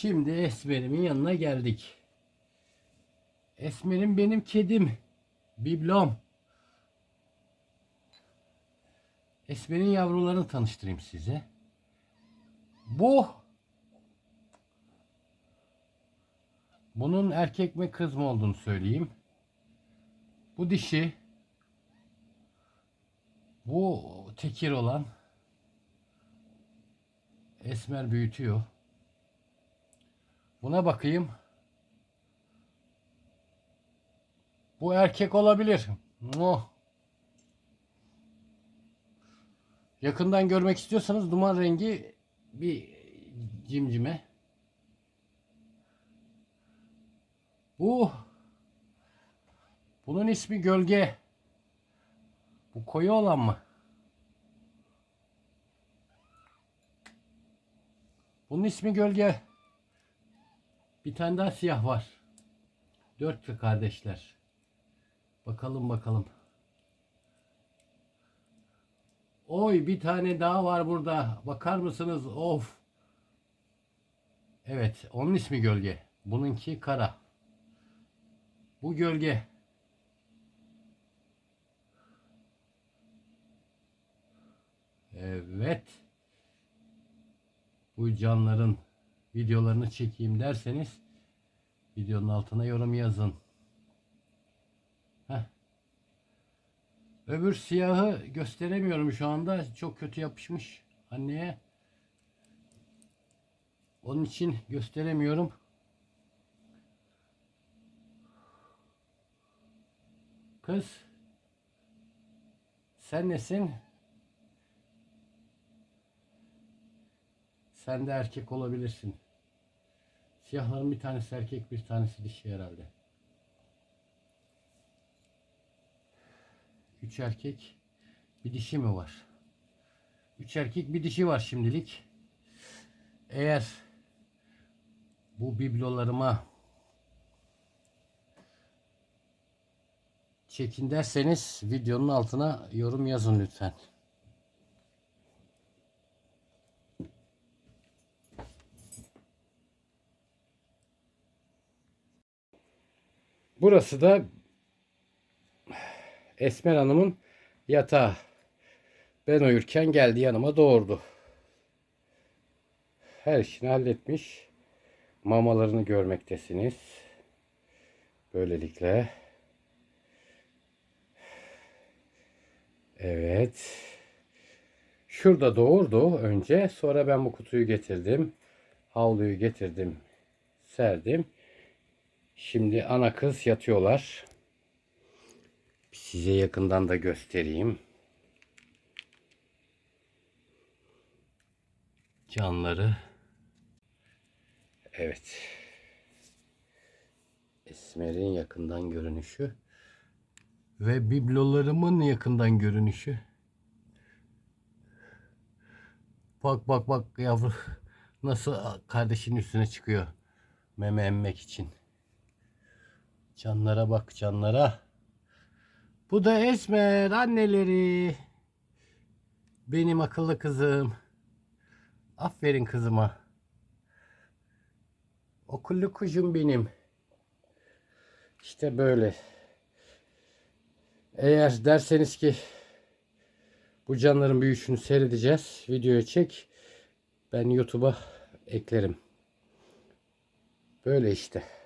Şimdi Esmer'imin yanına geldik. Esmer'im benim kedim. Biblom. Esmer'in yavrularını tanıştırayım size. Bu bunun erkek mi kız mı olduğunu söyleyeyim. Bu dişi. Bu tekir olan. Esmer büyütüyor. Buna bakayım. Bu erkek olabilir. Muh. Yakından görmek istiyorsanız duman rengi bir cimcime. Bu bunun ismi gölge. Bu koyu olan mı? Bunun ismi gölge. Bir tane daha siyah var. Dört kardeşler. Bakalım bakalım. Oy bir tane daha var burada. Bakar mısınız? Of. Evet, onun ismi gölge. Bununki kara. Bu gölge. Evet. Bu canların videolarını çekeyim derseniz videonun altına yorum yazın. Heh. Öbür siyahı gösteremiyorum şu anda. Çok kötü yapışmış anneye. Onun için gösteremiyorum. Kız sen nesin? Sen de erkek olabilirsin. Siyahların bir tanesi erkek bir tanesi dişi herhalde. Üç erkek bir dişi mi var? Üç erkek bir dişi var şimdilik. Eğer bu biblolarıma çekin derseniz videonun altına yorum yazın lütfen. Burası da Esmer Hanım'ın yatağı. Ben uyurken geldi yanıma doğurdu. Her işini halletmiş. Mamalarını görmektesiniz. Böylelikle. Evet. Şurada doğurdu önce. Sonra ben bu kutuyu getirdim. Havluyu getirdim. Serdim. Şimdi ana kız yatıyorlar. Size yakından da göstereyim. Canları. Evet. Esmer'in yakından görünüşü. Ve biblolarımın yakından görünüşü. Bak bak bak yavru nasıl kardeşinin üstüne çıkıyor meme emmek için. Canlara bak canlara. Bu da Esmer anneleri. Benim akıllı kızım. Aferin kızıma. Okullu kuşum benim. İşte böyle. Eğer derseniz ki bu canların büyüyüşünü seyredeceğiz. Videoya çek. Ben YouTube'a eklerim. Böyle işte.